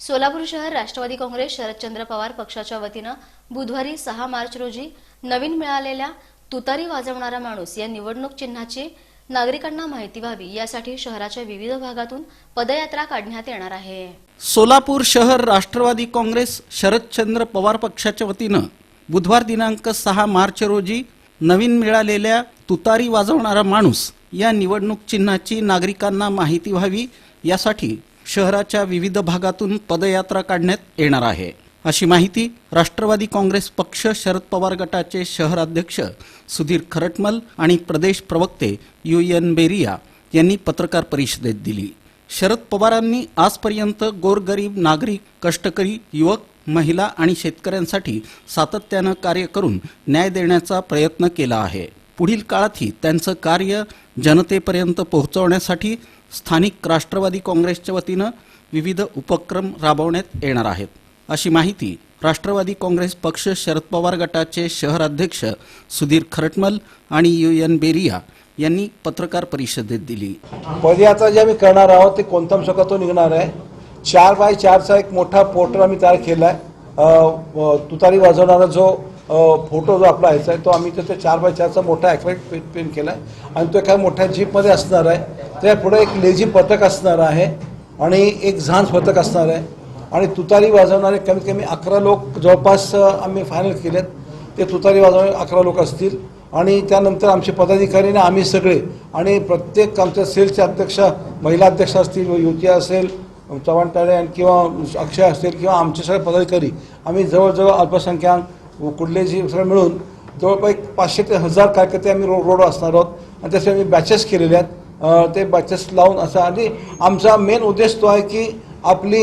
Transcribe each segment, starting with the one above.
सोलापूर शहर राष्ट्रवादी काँग्रेस शरदचंद्र पवार पक्षाच्या वतीनं बुधवारी सहा मार्च रोजी नवीन मिळालेल्या तुतारी वाजवणारा माणूस या निवडणूक चिन्हाची नागरिकांना माहिती व्हावी यासाठी शहराच्या विविध भागातून पदयात्रा काढण्यात येणार आहे. सोलापूर शहर राष्ट्रवादी काँग्रेस शरदचंद्र पवार पक्षाच्या वतीनं बुधवार दिनांक सहा मार्च रोजी नवीन मिळालेल्या तुतारी वाजवणारा माणूस या निवडणूक चिन्हाची नागरिकांना माहिती व्हावी यासाठी शहराच्या विविध भागातून पदयात्रा काढण्यात येणार आहे. अशी माहिती राष्ट्रवादी काँग्रेस पक्ष शरद पवार गटाचे शहराध्यक्ष सुधीर खरटमल आणि प्रदेश प्रवक्ते यू एन बेरिया यांनी पत्रकार परिषदेत दिली. शरद पवारांनी आजपर्यंत गोरगरीब नागरिक कष्टकरी युवक महिला आणि शेतकऱ्यांसाठी सातत्यानं कार्य करून न्याय देण्याचा प्रयत्न केला आहे. पुढील काळातही त्यांचं कार्य जनतेपर्यंत पोहोचवण्यासाठी स्थानिक राष्ट्रवादी काँग्रेसच्या वतीनं विविध उपक्रम राबवण्यात येणार आहेत. अशी माहिती राष्ट्रवादी काँग्रेस पक्ष शरद पवार गटाचे शहराध्यक्ष सुधीर खरटमल आणि यू एन बेरिया यांनी पत्रकार परिषदेत दिली. पदयात्रा जे आम्ही करणार आहोत ते कोणत्या शकातून निघणार आहे? चार बाय चारचा एक मोठा पोर्टर आम्ही तयार केला आहे तुतारी वाजवणारा जो फोटो जो आपला ह्याचा आहे तो आम्ही तिथे चार बाय चारचा मोठा ॲक्वेट पेंट केला आहे आणि तो एका मोठ्या जीपमध्ये असणार आहे. त्या पुढे एक लेझी पथक असणार आहे आणि एक झांज पथक असणार आहे. आणि तुतारी वाजवणारे कमीत कमी अकरा लोक जवळपास आम्ही फायनल केलेत. ते तुतारी वाजवणारे अकरा लोक असतील. आणि त्यानंतर आमचे पदाधिकारी आणि आम्ही सगळे आणि प्रत्येक आमच्या सेलचे अध्यक्ष महिला अध्यक्ष असतील युती असेल चव्हाण ताडे आणि किंवा अक्षय असतील किंवा आमचे सगळे पदाधिकारी आम्ही जवळजवळ अल्पसंख्याक कुठले जी सगळं मिळून जवळपास एक पाचशे ते हजार कार्यकर्ते आम्ही रो रोड असणार आहोत. आणि त्याचे आम्ही बॅचेस केलेले आहेत. ते बॅचेस लावून असं आणि आमचा मेन उद्देश तो आहे की आपली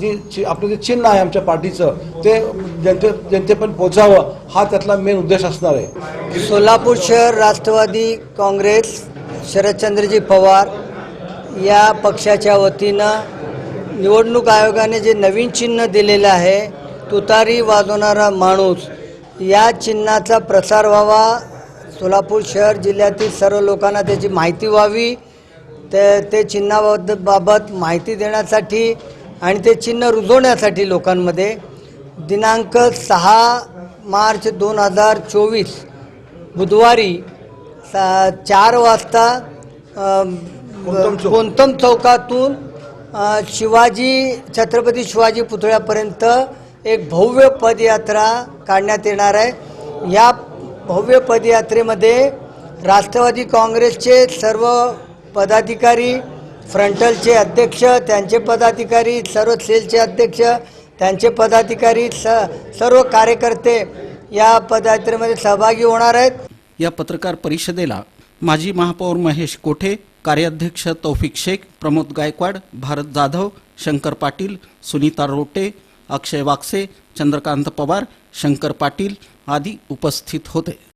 जी चि- आपलं जे चिन्ह आहे आमच्या पार्टीचं ते जनते जनतेपर्यंत पोचावं हा त्यातला मेन उद्देश असणार आहे. सोलापूर शहर राष्ट्रवादी काँग्रेस शरदचंद्रजी पवार या पक्षाच्या वतीनं निवडणूक आयोगाने जे नवीन चिन्ह दिलेलं आहे तुतारी वाजवणारा माणूस या चिन्हाचा प्रसार व्हावा. सोलापूर शहर जिल्ह्यातील सर्व लोकांना त्याची माहिती व्हावी. ते ते चिन्हाबाबत बाबत माहिती देण्यासाठी आणि ते चिन्ह रुजवण्यासाठी लोकांमध्ये. दिनांक सहा मार्च दोन हजार चोवीस बुधवारी सा चार वाजता कोणतम चौक. कोणतम चौकातून शिवाजी छत्रपती शिवाजी पुतळ्यापर्यंत एक भव्य पदयात्रा काढण्यात येणार आहे. या भव्य पदयात्रेमध्ये राष्ट्रवादी काँग्रेसचे सर्व पदाधिकारी फ्रंटलचे अध्यक्ष त्यांचे पदाधिकारी सर्व सेलचे अध्यक्ष त्यांचे पदाधिकारी स सर्व कार्यकर्ते या पदयात्रेमध्ये सहभागी होणार आहेत. या पत्रकार परिषदेला माजी महापौर महेश कोठे कार्याध्यक्ष तौफिक शेख प्रमोद गायकवाड भारत जाधव शंकर पाटील सुनीता रोटे अक्षय वाक्से चंद्रकांत पवार शंकर पाटील आदी उपस्थित होते.